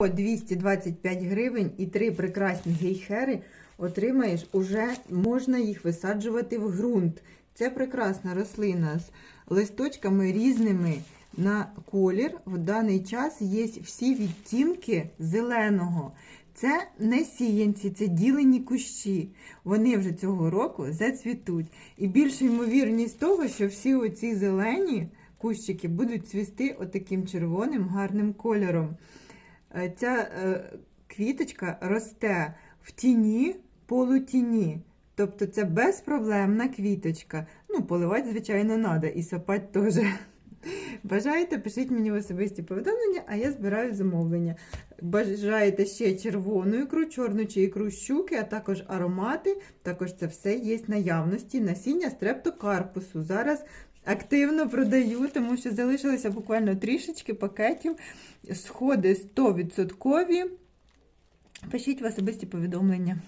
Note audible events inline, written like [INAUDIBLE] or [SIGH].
По 225 гривень і три прекрасні гейхери отримаєш, уже можна їх висаджувати в ґрунт. Це прекрасна рослина з листочками різними на колір. В даний час є всі відтінки зеленого. Це не сіянці, це ділені кущі. Вони вже цього року зацвітуть. І більша ймовірність того, що всі оці зелені кущики будуть цвісти отаким червоним гарним кольором. Е, Ця е, квіточка росте в тіні, полутіні. Тобто це безпроблемна квіточка. Ну, поливати, звичайно, треба, і сапати теж. [LAUGHS] Бажаєте, пишіть мені в особисті повідомлення, а я збираю замовлення. Бажаєте ще червону ікру, чорну чи ікру щуки, а також аромати. Також це все є наявності. Насіння стрептокарпусу. Зараз активно продаю, тому що залишилося буквально трішечки пакетів. Сходи 100%. Пишіть в особисті повідомлення.